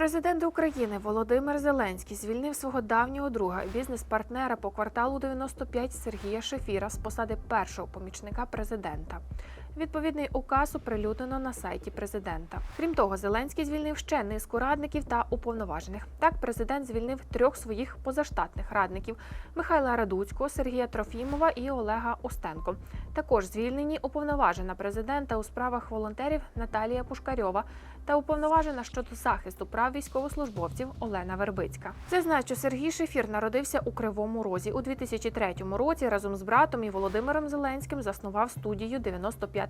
Президент України Володимир Зеленський звільнив свого давнього друга бізнес-партнера по кварталу 95 Сергія Шефіра з посади першого помічника президента. Відповідний указ оприлюднено на сайті президента. Крім того, Зеленський звільнив ще низку радників та уповноважених. Так, президент звільнив трьох своїх позаштатних радників: Михайла Радуцького, Сергія Трофімова і Олега Остенко. Також звільнені уповноважена президента у справах волонтерів Наталія Пушкарьова та уповноважена щодо захисту прав військовослужбовців Олена Вербицька. Це що Сергій Шефір народився у Кривому Розі у 2003 році. Разом з братом і Володимиром Зеленським заснував студію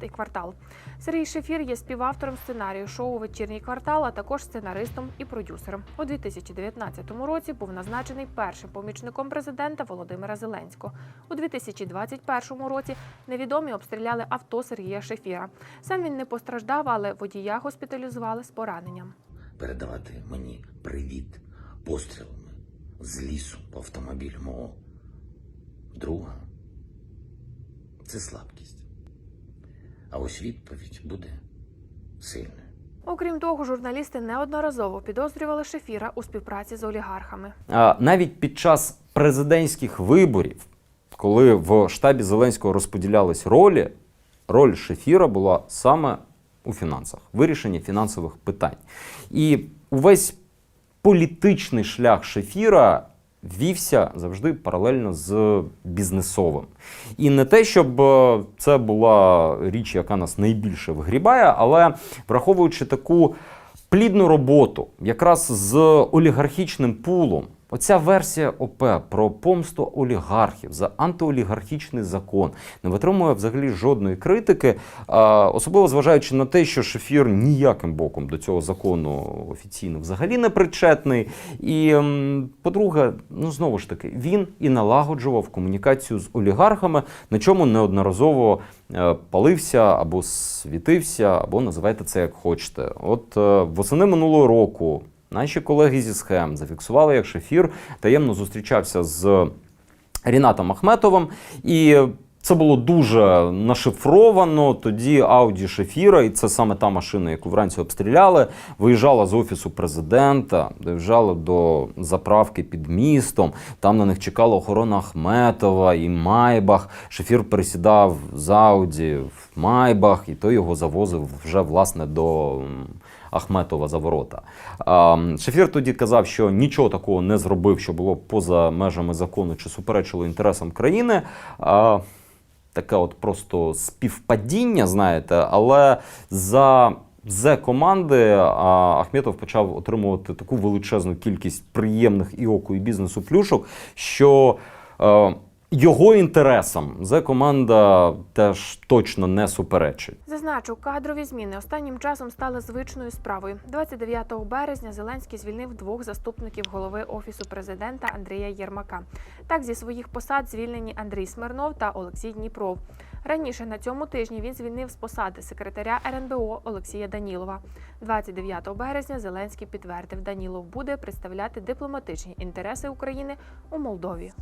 «95-й квартал. Сергій Шефір є співавтором сценарію шоу Вечірній квартал, а також сценаристом і продюсером. У 2019 році був назначений першим помічником президента Володимира Зеленського. У 2021 році невідомі обстріляли авто Сергія Шефіра. Сам він не постраждав, але водія госпіталізували з пораненням. передавати мені привіт пострілами з лісу по автомобілю мого друга. Це слабкість. А ось відповідь буде сильною. Окрім того, журналісти неодноразово підозрювали Шефіра у співпраці з олігархами. А, Навіть під час президентських виборів, коли в штабі Зеленського розподілялись ролі, роль Шефіра була саме у фінансах, вирішенні фінансових питань. І увесь політичний шлях Шефіра вівся завжди паралельно з бізнесовим. І не те, щоб е, це була річ, яка нас найбільше вигрібає, але враховуючи таку плідну роботу, якраз з олігархічним пулом. Оця версія ОП про помсту олігархів за антиолігархічний закон не витримує взагалі жодної критики, особливо зважаючи на те, що Шефір ніяким боком до цього закону офіційно взагалі не причетний. І, по-друге, ну знову ж таки, він і налагоджував комунікацію з олігархами, на чому неодноразово е, палився або світився, або називайте це як хочете. От е, восени минулого року. Наші колеги зі схем зафіксували, як Шефір таємно зустрічався з Рінатом Ахметовим, і це було дуже нашифровано. Тоді Ауді Шефіра, і це саме та машина, яку вранці обстріляли, виїжджала з офісу президента, доїжджала до заправки під містом. Там на них чекала охорона Ахметова і Майбах. Шефір пересідав з Ауді в Майбах, і той його завозив вже власне до. Ахметова за ворота. Шефір тоді казав, що нічого такого не зробив, що було поза межами закону чи суперечило інтересам країни. Таке от просто співпадіння, знаєте, але за. З команди Ахметов почав отримувати таку величезну кількість приємних і оку, і бізнесу плюшок, що е, його інтересам Зе команда теж точно не суперечить. Зазначу, кадрові зміни останнім часом стали звичною справою. 29 березня Зеленський звільнив двох заступників голови офісу президента Андрія Єрмака. Так зі своїх посад звільнені Андрій Смирнов та Олексій Дніпров. Раніше на цьому тижні він звільнив з посади секретаря РНБО Олексія Данілова. 29 березня Зеленський підтвердив, Данілов буде представляти дипломатичні інтереси України у Молдові.